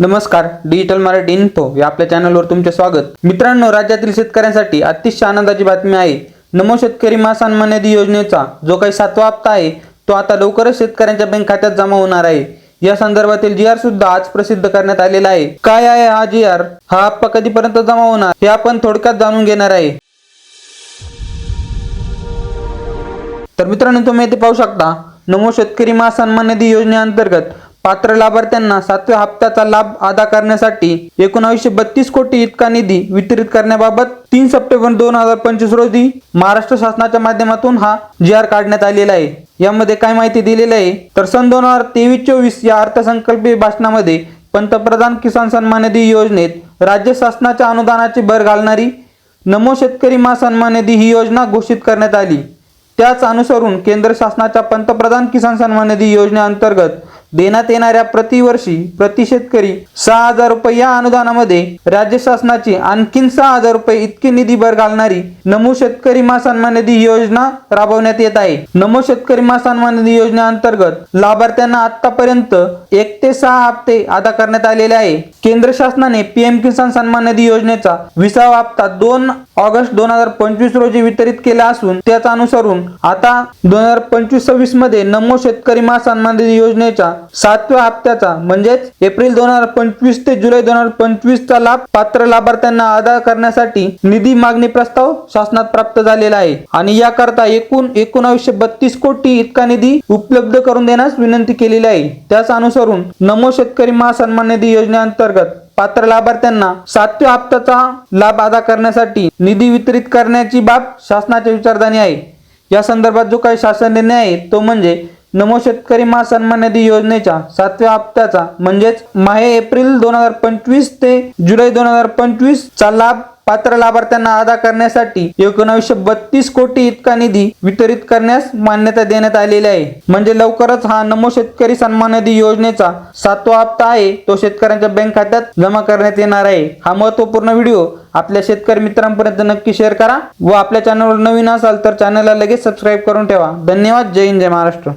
नमस्कार digital Marathi info या आपल्या चॅनलवर तुमचे स्वागत. मित्रांनो राज्यातील शेतकऱ्यांसाठी अतिशय आनंदाची बातमी आहे. नमो शेतकरी महासन्मान निधी योजनेचा जो काही सातवा हप्ता आहे तो आता लवकरच शेतकऱ्यांच्या बँक खात्यात जमा होणार आहे. या संदर्भातील जी आर सुद्धा आज प्रसिद्ध करण्यात आलेला आहे. काय आहे हा जी आर हा हप्ता कधीपर्यंत जमा होणार? हे आपण थोडक्यात जाणून घेणार आहे. तर मित्रांनो तुम्ही येथे पाहू शकता नमो शेतकरी महासन्मान निधी योजनेअंतर्गत पात्र लाभार्थ्यांना सातव्या हप्त्याचा लाभ अदा करण्यासाठी एकोणावीसशे बत्तीस कोटी इतका निधी वितरित करण्याबाबत तीन सप्टेंबर दोन हजार पंचवीस रोजी महाराष्ट्र शासनाच्या माध्यमातून हा जी आर काढण्यात आलेला आहे. यामध्ये काय माहिती दिलेली आहे? तर सन दोन हजार तेवीस चोवीस या अर्थसंकल्पीय भाषणामध्ये पंतप्रधान किसान सन्मान निधी योजनेत राज्य शासनाच्या अनुदानाची भर घालणारी नमो शेतकरी महासन्मान निधी ही योजना घोषित करण्यात आली. त्याच अनुसरून केंद्र शासनाच्या पंतप्रधान किसान सन्मान निधी योजनेअंतर्गत देण्यात येणाऱ्या प्रतिवर्षी प्रति शेतकरी सहा हजार रुपये या अनुदानामध्ये राज्य शासनाची आणखीन सहा हजार रुपये इतकी निधी भर घालणारी नमो शेतकरी महासन्मान निधी योजना राबवण्यात येत आहे. नमो शेतकरी महासन्मान निधी योजनेअंतर्गत लाभार्थ्यांना आतापर्यंत एक ते सहा हप्ते अदा करण्यात आलेले आहे. केंद्र शासनाने पीएम किसान सन्मान निधी योजनेचा विसावा हप्ता दोन ऑगस्ट दोन हजार पंचवीस रोजी वितरित केला असून त्याचा अनुसरून आता दोन हजार पंचवीस सव्वीसमध्ये नमो शेतकरी महासन्मान निधी योजनेच्या सातव्या हप्त्याचा म्हणजेच एप्रिल दोन हजार पंचवीस ते जुलै दोन हजार पंचवीस चा लाभ पात्र लाभार्थ्यांना अदा करण्यासाठी निधी मागणी प्रस्ताव शासनात प्राप्त झालेला आहे. आणि याकरता एकूण एकोणावीसशे बत्तीस कोटी इतका निधी उपलब्ध करून देण्यास विनंती केलेली आहे. त्याच अनुसरून नमो शेतकरी महासन्मान निधी योजनेअंतर्गत पात्र लाभार्थ्यांना सातव्या हप्त्याचा लाभ अदा करण्यासाठी निधी वितरित करण्याची बाब शासनाच्या विचारधानी आहे. या संदर्भात जो काही शासन निर्णय आहे तो म्हणजे नमो शेतकरी महासन्मान निधी योजनेच्या सातव्या हप्त्याचा म्हणजेच माहे एप्रिल दोन हजार पंचवीस ते जुलै दोन हजार पंचवीस चा लाभ पात्र लाभार्थ्यांना अदा करण्यासाठी एकोणावीसशे बत्तीस कोटी इतका निधी वितरित करण्यास मान्यता देण्यात आलेली आहे. म्हणजे लवकरच हा नमो शेतकरी सन्मान निधी योजनेचा सातवा हप्ता आहे. तो शेतकऱ्यांच्या बँक खात्यात जमा करण्यात येणार आहे. हा महत्त्वपूर्ण व्हिडिओ आपल्या शेतकरी मित्रांपर्यंत नक्की शेअर करा व आपल्या चॅनलवर नवीन असाल तर चॅनलला लगेच सबस्क्राईब करून ठेवा. धन्यवाद. जय हिंद जय महाराष्ट्र.